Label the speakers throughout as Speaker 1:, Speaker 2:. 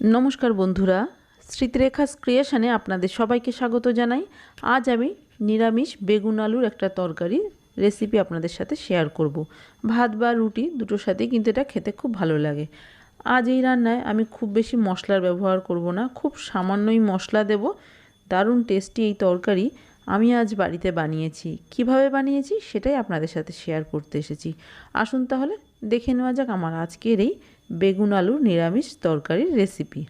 Speaker 1: নমস্কার বন্ধুরা, স্মৃতিরেখাস ক্রিয়েশনে আপনাদের সবাইকে স্বাগত জানাই। আজ আমি নিরামিষ বেগুন আলুর একটা তরকারি রেসিপি আপনাদের সাথে শেয়ার করব। ভাত বা রুটি দুটোর সাথেই কিন্তু এটা খেতে খুব ভালো লাগে। আজ এই রান্নায় আমি খুব বেশি মশলার ব্যবহার করব না, খুব সামান্যই মশলা দেব। দারুণ টেস্টি এই তরকারি আমি আজ বাড়িতে বানিয়েছি। কীভাবে বানিয়েছি সেটাই আপনাদের সাথে শেয়ার করতে এসেছি। আসুন তাহলে দেখে নেওয়া যাক আমার আজকের এই বেগুন আলুর নিরামিষ তরকারির রেসিপি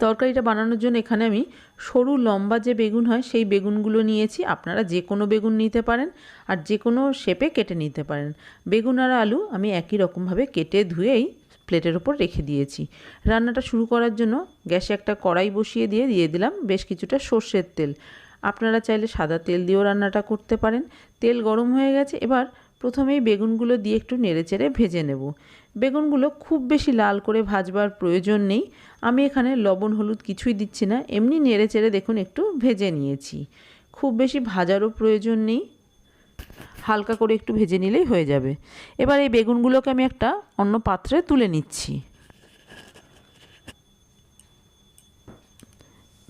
Speaker 1: তরকারিটা বানানোর জন্য এখানে আমি সরু লম্বা যে বেগুন হয়, সেই বেগুনগুলো নিয়েছি। আপনারা যে কোনো বেগুন নিতে পারেন আর যে কোনো শেপে কেটে নিতে পারেন। বেগুন আর আলু আমি একই রকমভাবে কেটে ধুয়েই প্লেটের ওপর রেখে দিয়েছি। রান্নাটা শুরু করার জন্য গ্যাসে একটা কড়াই বসিয়ে দিয়ে দিয়ে দিলাম বেশ কিছুটা সর্ষের তেল। আপনারা চাইলে সাদা তেল দিয়েও রান্নাটা করতে পারেন। তেল গরম হয়ে গেছে, এবার প্রথমেই বেগুনগুলো দিয়ে একটু নেড়েচেড়ে ভেজে নেব। বেগুনগুলো খুব বেশি লাল করে ভাজবার প্রয়োজন নেই। আমি এখানে লবণ, হলুদ কিছুই দিচ্ছি না। এমনি নেড়েচেড়ে দেখুন, একটু ভেজে নিয়েছি। খুব বেশি ভাজারও প্রয়োজন নেই। হালকা করে একটু ভেজে নিলেই হয়ে যাবে। এবার এই বেগুনগুলোকে আমি একটা অন্য পাত্রে তুলে নিচ্ছি।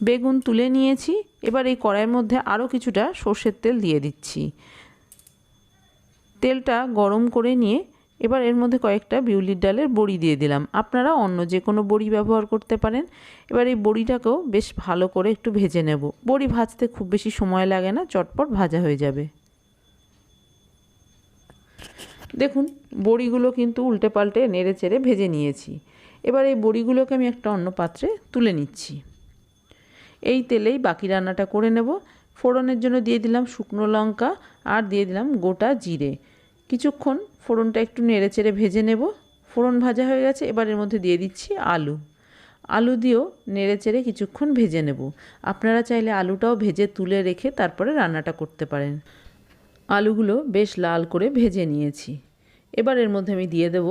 Speaker 1: বেগুন তুলে নিয়েছি। এবার এই কড়াইয়ের মধ্যে আরও কিছুটা সর্ষের তেল দিয়ে দিচ্ছি। তেলটা গরম করে নিয়ে এবার এর মধ্যে কয়েকটা বিউলির ডালের বড়ি দিয়ে দিলাম। আপনারা অন্য যে কোনো বড়ি ব্যবহার করতে পারেন। এবার এই বড়িটাকেও বেশ ভালো করে একটু ভেজে নেব। বড়ি ভাজতে খুব বেশি সময় লাগে না, চটপট ভাজা হয়ে যাবে। দেখুন, বড়িগুলো কিন্তু উল্টে পাল্টে নেড়ে চেড়ে ভেজে নিয়েছি। এবার এই বড়িগুলোকে আমি একটা অন্য পাত্রে তুলে নিচ্ছি। এই তেলেই বাকি রান্নাটা করে নেব। ফোড়নের জন্য দিয়ে দিলাম শুকনো লঙ্কা আর দিয়ে দিলাম গোটা জিরে। কিছুক্ষণ ফোড়নটা একটু নেড়ে চেড়ে ভেজে নেব। ফোড়ন ভাজা হয়ে গেছে, এবার এর মধ্যে দিয়ে দিচ্ছি আলু। আলু দিয়েও নেড়ে চেড়ে কিছুক্ষণ ভেজে নেব। আপনারা চাইলে আলুটাও ভেজে তুলে রেখে তারপরে রান্নাটা করতে পারেন। আলুগুলো বেশ লাল করে ভেজে নিয়েছি। এবার এর মধ্যে আমি দিয়ে দেব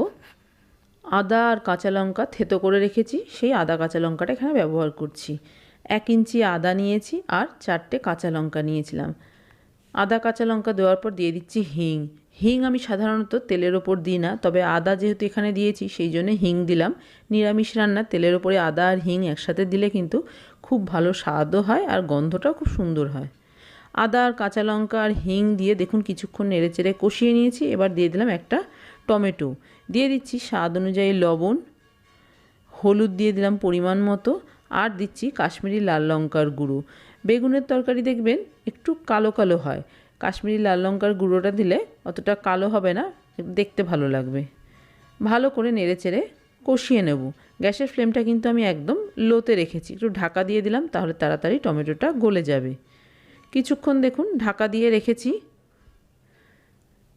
Speaker 1: আদা আর কাঁচা লঙ্কা থেতো করে রেখেছি। সেই আদা কাঁচা লঙ্কাটা এখানে ব্যবহার করছি। এক ইঞ্চি আদা নিয়েছি আর চারটে কাঁচা লঙ্কা নিয়েছিলাম। আদা কাঁচা লঙ্কা দেওয়ার পর দিয়ে দিচ্ছি হিং। হিং আমি সাধারণত তেলের ওপর দিই না, তবে আদা যেহেতু এখানে দিয়েছি সেই জন্য হিং দিলাম। নিরামিষ রান্না, তেলের ওপরে আদা আর হিং একসাথে দিলে কিন্তু খুব ভালো স্বাদও হয় আর গন্ধটাও খুব সুন্দর হয়। আদা আর কাঁচা লঙ্কা আর হিং দিয়ে দেখুন কিছুক্ষণ নেড়ে চেড়ে কষিয়ে নিয়েছি, এবার দিয়ে দিলাম একটা টমেটো। দিয়ে দিচ্ছি স্বাদ অনুযায়ী লবণ। হলুদ দিয়ে দিলাম পরিমাণ মতো। আর দিচ্ছি কাশ্মীরি লাল লঙ্কার গুঁড়ো। বেগুনের তরকারি দেখবেন একটু কালো কালো হয়। কাশ্মীরি লাল লঙ্কার গুঁড়োটা দিলে অতটা কালো হবে না, দেখতে ভালো লাগবে। ভালো করে নেড়ে চেড়ে কষিয়ে নেব। গ্যাসের ফ্লেমটা কিন্তু আমি একদম লোতে রেখেছি। একটু ঢাকা দিয়ে দিলাম, তাহলে তাড়াতাড়ি টমেটোটা গলে যাবে। কিছুক্ষণ দেখুন, ঢাকা দিয়ে রেখেছি।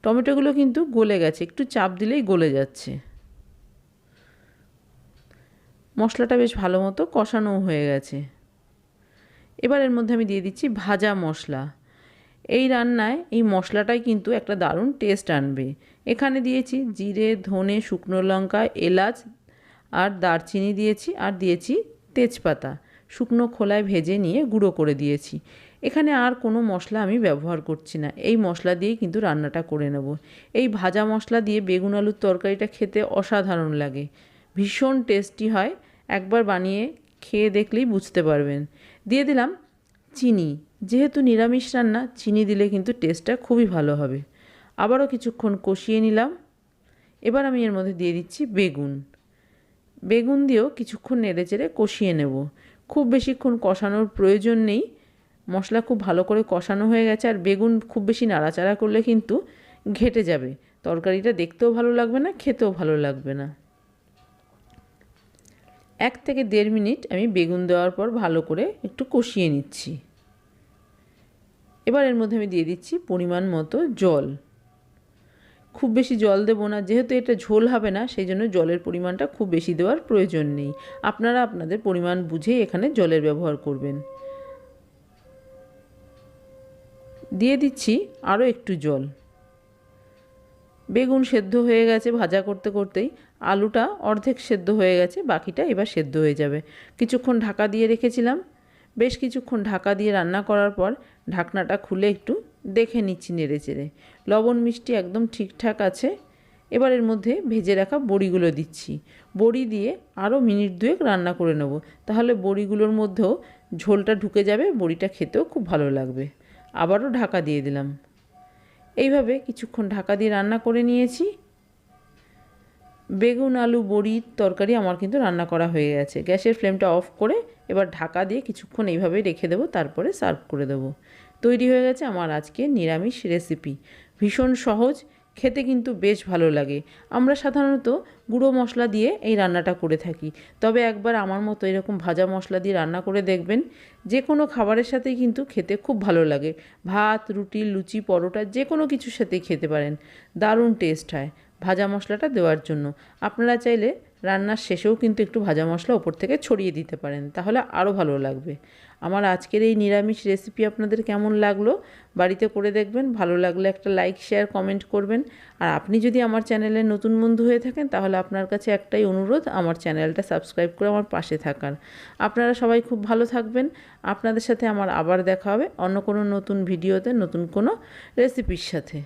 Speaker 1: টমেটোগুলো কিন্তু গলে গেছে। একটু চাপ দিলেই গলে যাচ্ছে। মশলাটা বেশ ভালো মতো কষানো হয়ে গেছে। এবার এর মধ্যে আমি দিয়ে দিচ্ছি ভাজা মশলা। এই রান্নায় এই মশলাটাই কিন্তু একটা দারুণ টেস্ট আনবে। এখানে দিয়েছি জিরে, ধনে, শুকনো লঙ্কা, এলাচ আর দারচিনি দিয়েছি আর দিয়েছি তেজপাতা। শুকনো খোলায় ভেজে নিয়ে গুঁড়ো করে দিয়েছি। এখানে আর কোনো মশলা আমি ব্যবহার করছি না। এই মশলা দিয়েই কিন্তু রান্নাটা করে নেব। এই ভাজা মশলা দিয়ে বেগুন আলুর তরকারিটা খেতে অসাধারণ লাগে। ভীষণ টেস্টি হয়। একবার বানিয়ে খেয়ে দেখলেই বুঝতে পারবেন। দিয়ে দিলাম চিনি। যেহেতু নিরামিষ রান্না, চিনি দিলে কিন্তু টেস্টটা খুবই ভালো হবে। আবারও কিছুক্ষণ কষিয়ে নিলাম। এবার আমি এর মধ্যে দিয়ে দিচ্ছি বেগুন। বেগুন দিয়েও কিছুক্ষণ নেড়ে চেড়ে কষিয়ে নেব। খুব বেশিক্ষণ কষানোর প্রয়োজন নেই। মশলা খুব ভালো করে কষানো হয়ে গেছে আর বেগুন খুব বেশি নাড়াচাড়া করলে কিন্তু ঘেটে যাবে। তরকারিটা দেখতেও ভালো লাগবে না, খেতেও ভালো লাগবে না। এক থেকে দেড় মিনিট আমি বেগুন দেওয়ার পর ভালো করে একটু কষিয়ে নিচ্ছি। এবার এর মধ্যে আমি দিয়ে দিচ্ছি পরিমাণ মতো জল। খুব বেশি জল দেবো না, যেহেতু এটা ঝোল হবে না, সেই জন্য জলের পরিমাণটা খুব বেশি দেওয়ার প্রয়োজন নেই। আপনারা আপনাদের পরিমাণ বুঝেই এখানে জলের ব্যবহার করবেন। দিয়ে দিচ্ছি আরও একটু জল। বেগুন সেদ্ধ হয়ে গেছে ভাজা করতে করতেই। আলুটা অর্ধেক সেদ্ধ হয়ে গেছে, বাকিটা এবার সেদ্ধ হয়ে যাবে। কিছুক্ষণ ঢাকা দিয়ে রেখেছিলাম। বেশ কিছুক্ষণ ঢাকা দিয়ে রান্না করার পর ঢাকনাটা খুলে একটু দেখে নিচ্ছি নেড়ে চেড়ে। লবণ মিষ্টি একদম ঠিকঠাক আছে। এবার এর মধ্যে ভেজে রাখা বড়িগুলো দিচ্ছি। বড়ি দিয়ে আরও মিনিট দুয়েক রান্না করে নেব। তাহলে বড়িগুলোর মধ্যেও ঝোলটা ঢুকে যাবে, বড়িটা খেতেও খুব ভালো লাগবে। আবারও ঢাকা দিয়ে দিলাম। এইভাবে কিছুক্ষণ ঢাকা দিয়ে রান্না করে নিয়েছি। বেগুন, আলু বড়ির তরকারি আমার কিন্তু রান্না করা হয়ে গেছে। গ্যাসের ফ্লেমটা অফ করে এবার ঢাকা দিয়ে কিছুক্ষণ এইভাবে রেখে দেবো, তারপরে সার্ভ করে দেবো। তৈরি হয়ে গেছে আমার আজকে নিরামিষ রেসিপি। ভীষণ সহজ খেতে কিন্তু বেশ ভালো লাগে। আমরা সাধারণত গুঁড়ো মশলা দিয়ে এই রান্নাটা করে থাকি। তবে একবার আমার মতো এরকম ভাজা মশলা দিয়ে রান্না করে দেখবেন যে কোনো খাবারের সাথেই কিন্তু খেতে খুব ভালো লাগে। ভাত, রুটি, লুচি, পরোটা যে কোনো কিছুর সাথেই খেতে পারেন। দারুণ টেস্ট হয় ভাজা মশলাটা দেওয়ার জন্য। আপনারা চাইলে রান্নার শেষেও কিন্তু একটু ভাজা মশলা ওপর থেকে ছড়িয়ে দিতে পারেন, তাহলে আরও ভালো লাগবে। আমার আজকের এই নিরামিষ রেসিপি আপনাদের কেমন লাগল বাড়িতে করে দেখবেন, ভালো লাগলে একটা লাইক শেয়ার কমেন্ট করবেন। আর আপনি যদি আমার চ্যানেলে নতুন বন্ধু হয়ে থাকেন, তাহলে আপনার কাছে একটাই অনুরোধ, আমার চ্যানেলটা সাবস্ক্রাইব করে আমার পাশে থাকার। আপনারা সবাই খুব ভালো থাকবেন। আপনাদের সাথে আমার আবার দেখা হবে অন্য কোনো নতুন ভিডিওতে নতুন কোনো রেসিপির সাথে।